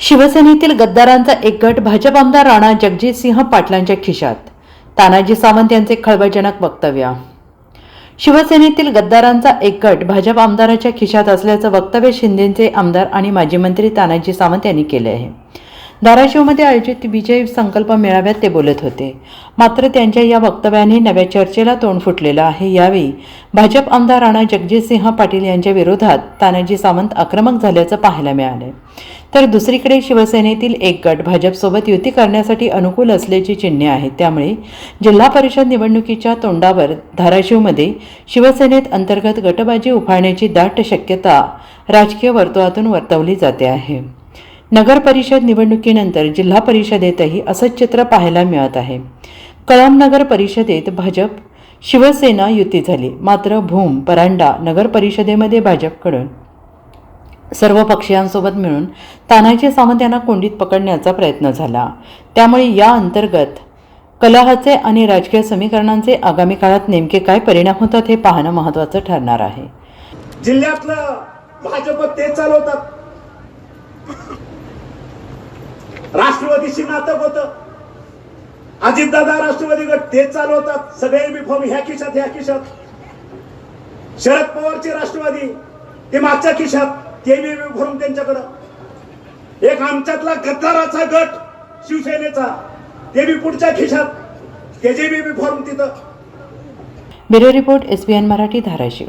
शिवसेनेतील गद्दारांचा एक गट भाजप आमदार राणा जगजितसिंह पाटलांच्या खिशात. तानाजी सावंत यांचे खळबळजनक वक्तव्य. शिवसेनेतील गद्दारांचा एक गट भाजप आमदाराच्या खिशात असल्याचं वक्तव्य शिंदेचे आमदार आणि माजी मंत्री तानाजी सावंत यांनी केले आहे धाराशिवमध्ये आयोजित विजय संकल्प मेळाव्यात ते बोलत होते. मात्र त्यांच्या या वक्तव्याने नव्या चर्चेला तोंड फुटलेलं आहे. यावेळी भाजप आमदार राणा जगजितसिंह पाटील यांच्या विरोधात तानाजी सावंत आक्रमक झाल्याचं पाहायला मिळालं तर दुसरीकडे शिवसेनेतील एक गट भाजपसोबत युती करण्यासाठी अनुकूल असल्याची चिन्हे आहेत. त्यामुळे जिल्हा परिषद निवडणुकीच्या तोंडावर धाराशिवमध्ये शिवसेनेत अंतर्गत गटबाजी उफाळण्याची दाट शक्यता राजकीय वर्तुळातून वर्तवली जाते आहे. नगर परिषद निवडणुकीनंतर जिल्हा परिषदेतही असंच चित्र पाहायला मिळत आहे. कळम नगर परिषदेत भाजप शिवसेना युती झाली. मात्र भूम परांडा नगर परिषदेमध्ये भाजपकडून सर्व पक्षीयांसोबत मिळून तानाजी सावंत यांना कोंडीत पकडण्याचा प्रयत्न झाला. त्यामुळे या अंतर्गत कलहाचे आणि राजकीय समीकरणांचे आगामी काळात नेमके काय परिणाम होतात हे पाहणं महत्त्वाचं ठरणार आहे. जिल्ह्यातलं भाजप ते चालवतात. राष्ट्रवादीशी नातक होत. अजितदादा राष्ट्रवादी गट तेच चालवतात. सगळे युनिफॉर्म ह्या खिशात ह्या खिशात. शरद पवारचे राष्ट्रवादी ते मागच्या खिशात. ते बी युनिफॉर्म त्यांच्याकडं. एक आमच्यातला गद्दाराचा गट शिवसेनेचा. ते बी पुढच्या खिशात. त्याचे बी युनिफॉर्म तिथं. Bureau report S B N Marathi Dharashiv.